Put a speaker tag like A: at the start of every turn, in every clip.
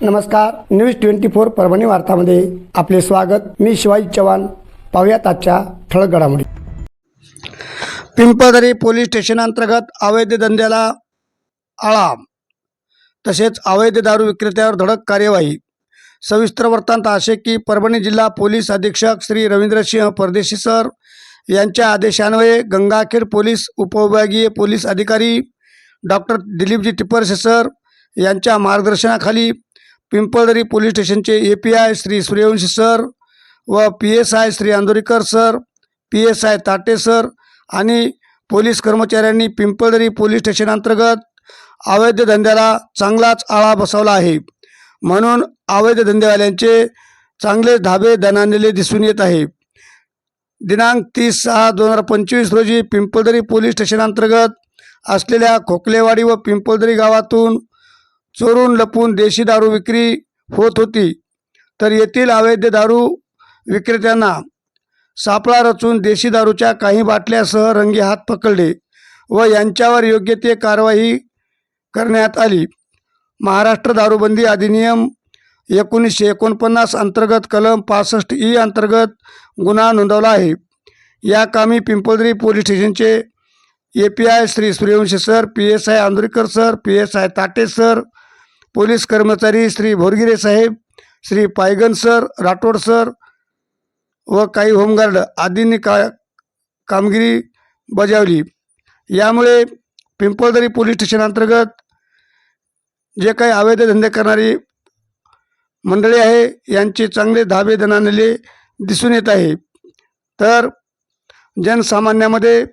A: नमस्कार news twenty four Parbhani वार्तामध्ये आपले स्वागत. मी शिवाजी चव्हाण. पाहुयात आजच्या ठळक घडामोडी. पिंपळदरी पोलीस स्टेशन अंतर्गत अवैध धंद्याला आळा. तसेच अवैध दारू विक्रेत्यावर धडक कार्यवाही. सविस्तर वृत्तांत असे की परभणी जिल्हा पोलीस अधीक्षक श्री रवींद्रसिंह परदेशी सर यांच्या आदेशान्वये गंगाखेड पोलीस उपविभागीय पोलीस अधिकारी डॉक्टर दिलीपजी टिपरसे सर यांच्या मार्गदर्शनाखाली पिंपळदरी पोलीस स्टेशनचे A P I Shri Suryavanshi sir व P S I Shri Andorikar sir P S I Tate sir आणि पोलीस कर्मचाऱ्यांनी पिंपळदरी पोलीस स्टेशनांतर्गत अवैध धंद्याला चांगलाच आळा बसवला आहे. म्हणून अवैध धंदेवाल्यांचे चांगले धाबे दणाणलेले दिसून येत आहे. दिनांक तीस सहा दोन हजार पंचवीस रोजी पिंपळदरी पोलीस स्टेशनांतर्गत असलेल्या खोकलेवाडी व पिंपळदरी गावातून चोरून लपून देशी दारू विक्री होत होती. तर येथील अवैध दारू विक्रेत्यांना सापळा रचून देशी दारूच्या काही बाटल्यासह रंगे हात पकडले व यांच्यावर योग्य ते कारवाई करण्यात आली. महाराष्ट्र दारूबंदी अधिनियम एकोणीसशे एकोणपन्नास अंतर्गत कलम पासष्ट ई अंतर्गत गुन्हा नोंदवला आहे. या कामी पिंपळदरी पोलीस स्टेशनचे A P I Shri Suryavanshi sir P S I Andurikar sir P S I Tate sir police कर्मचारी श्री भोरगिरे साहेब श्री पायगन सर राठोड सर व काही होमगार्ड आदींनी का कामगिरी बजावली. यामुळे पिंपळदरी पोलीस स्टेशन अंतर्गत जे काही अवैध धंदे करणारी मंडळी आहे यांचे चांगले धाबे दणानले दिसून येत आहे. तर जनसामान्यामध्ये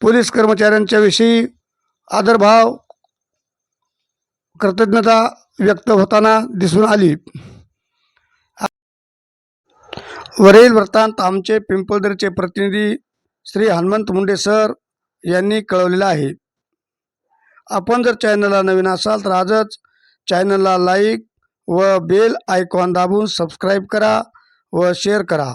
A: पोलीस कर्मचाऱ्यांच्याविषयी आदरभाव कृतज्ञता व्यक्त होताना दिसून आली. वरील वृत्तांत आमचे पिंपळदरीचे प्रतिनिधी श्री हनुमंत मुंडे सर यांनी कळवलेला आहे. आपण जर चॅनलला नवीन असाल तर आजच चॅनलला लाईक व बेल आयकॉन दाबून सबस्क्राईब करा व शेअर करा.